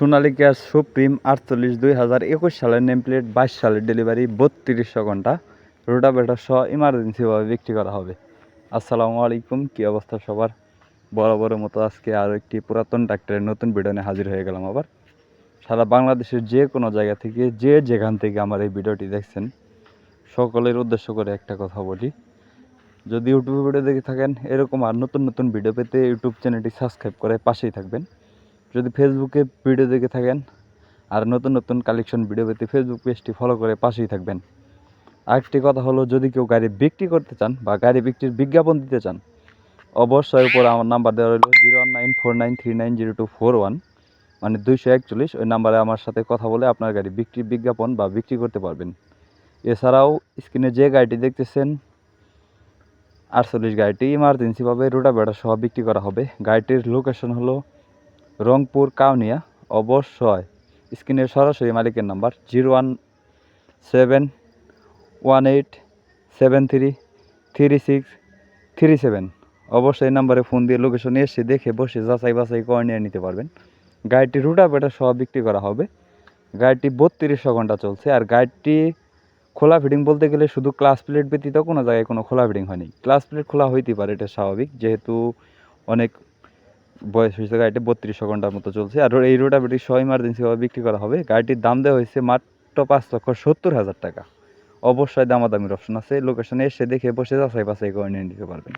Sonalika supreme আটচল্লিশ দুই হাজার একুশ সালের নেম প্লেট বাইশ সালের ডেলিভারি বত্রিশশো ঘণ্টা রোটাভেটার সহ ইমার্জেন্সিভাবে বিক্রি করা হবে। আসসালামু আলাইকুম, কী অবস্থা সবার? বড় মতো আজকে আরও একটি পুরাতন ট্রাক্টরের নতুন ভিডিও নিয়ে হাজির হয়ে গেলাম আবার। সারা বাংলাদেশের যে কোনো জায়গা থেকে, যে যেখান থেকে আমার এই ভিডিওটি দেখছেন, সকলের উদ্দেশ্য করে একটা কথা বলি। যদি ইউটিউবে ভিডিও দেখে থাকেন, এরকম আর নতুন নতুন ভিডিও পেতে ইউটিউব চ্যানেলটি সাবস্ক্রাইব করে পাশেই থাকবেন। যদি ফেসবুকে ভিডিও দেখে থাকেন, আর নতুন নতুন কালেকশন ভিডিও পেতে ফেসবুক পেজটি ফলো করে পাশেই থাকবেন। আরেকটি কথা হলো, যদি কেউ গাড়ি বিক্রি করতে চান বা গাড়ি বিক্রির বিজ্ঞাপন দিতে চান, অবশ্যই উপরে আমার নাম্বার দেওয়া রইল zero one nine four nine three nine zero two four one মানে দুইশো একচল্লিশ, ওই নাম্বারে আমার সাথে কথা বলে আপনার গাড়ি বিক্রির বিজ্ঞাপন বা বিক্রি করতে পারবেন। এছাড়াও স্ক্রিনে যে গাড়িটি দেখতেছেন, আটচল্লিশ গাড়িটি ইমার্জেন্সিভাবে রোটা বেড়া সহ বিক্রি করা হবে। গাড়িটির লোকেশন হলো রংপুর, কাউনিয়া, অবশ্যই স্ক্রিনের সরাসরি মালিকের number zero one seven one eight seven three three six three seven. অবশ্যই নাম্বারে ফোন দিয়ে লোকেশনে এসে দেখে বসে যাচাই বাছাই করে নিয়ে নিতে পারবেন। গাড়িটি রোটাভেটার সহ বিক্রি করা হবে। গাড়িটি বত্রিশশো ঘণ্টা চলছে আর গাড়িটি খোলা ফিডিং বলতে গেলে শুধু ক্লাস প্লেট ব্যতীত কোনো জায়গায় কোনো খোলা ফিটিং হয়নি। ক্লাস প্লেট খোলা হইতে পারে, এটা স্বাভাবিক। যেহেতু অনেক বয়স হয়েছে, গাড়িটি বত্রিশশো ঘণ্টার মতো চলছে। আর এই রোটাভেটি সহ ইমার্জেন্সিভাবে বিক্রি করা হবে। গাড়িটির দাম দেওয়া হয়েছে মাত্র পাঁচ লক্ষ সত্তর হাজার টাকা। অবশ্যই দামাদামির অপশন আছে। লোকেশনে এসে দেখে বসে যাচাই বাছাই করে নিয়ে নিতে পারবেন।